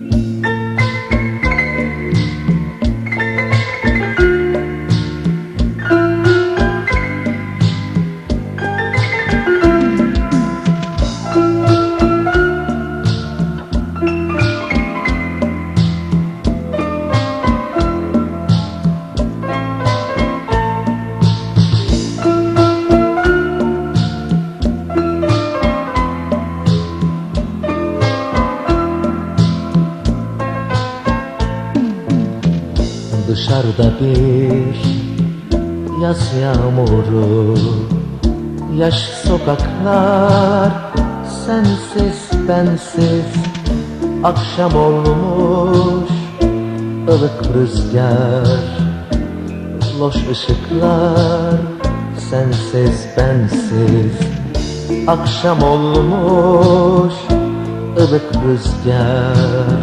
Mm-hmm. Dışarıda bir yaz yağmuru. Yaş sokaklar sensiz bensiz. Akşam olmuş ılık rüzgar. Loş ışıklar sensiz bensiz. Akşam olmuş ılık rüzgar.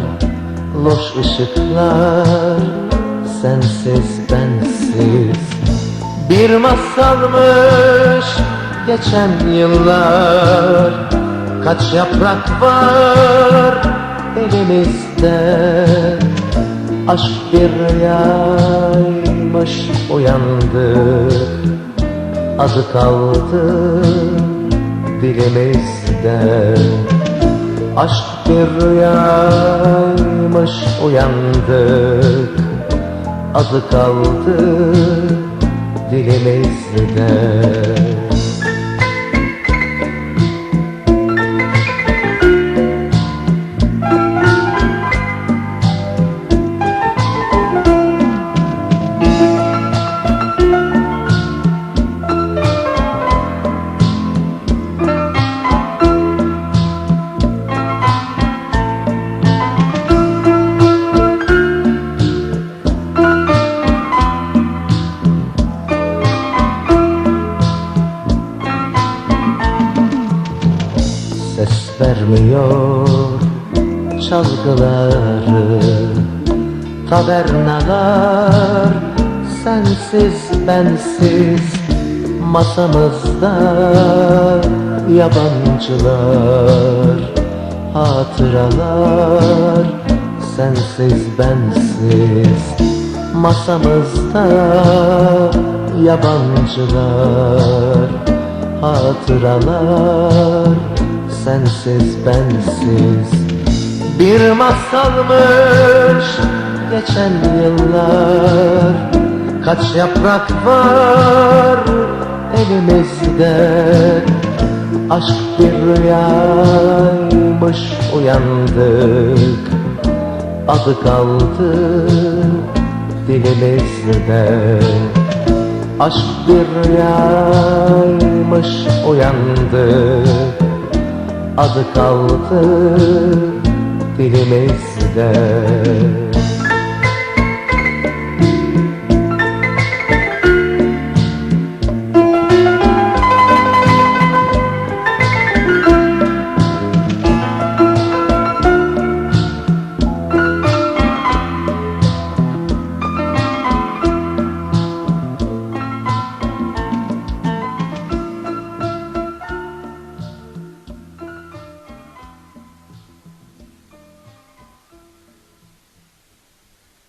Loş ışıklar sensiz bensiz. Bir masalmış geçen yıllar. Kaç yaprak var elimizde? Aşk bir yaymış uyandık Adı kaldı dilimizde. Aşk bir rüyaymış uyandık Adı kaldı dilimizde vermiyor çalgıları Tabernalar sensiz bensiz Masamızda yabancılar Hatıralar sensiz bensiz Masamızda yabancılar Hatıralar sensiz bensiz. Bir masalmış geçen yıllar. Kaç yaprak var elimizde? Aşk bir rüyaymış uyandık. Adı kaldı dilimizde. Aşk bir rüyaymış uyandık Adı kaldı dilimizde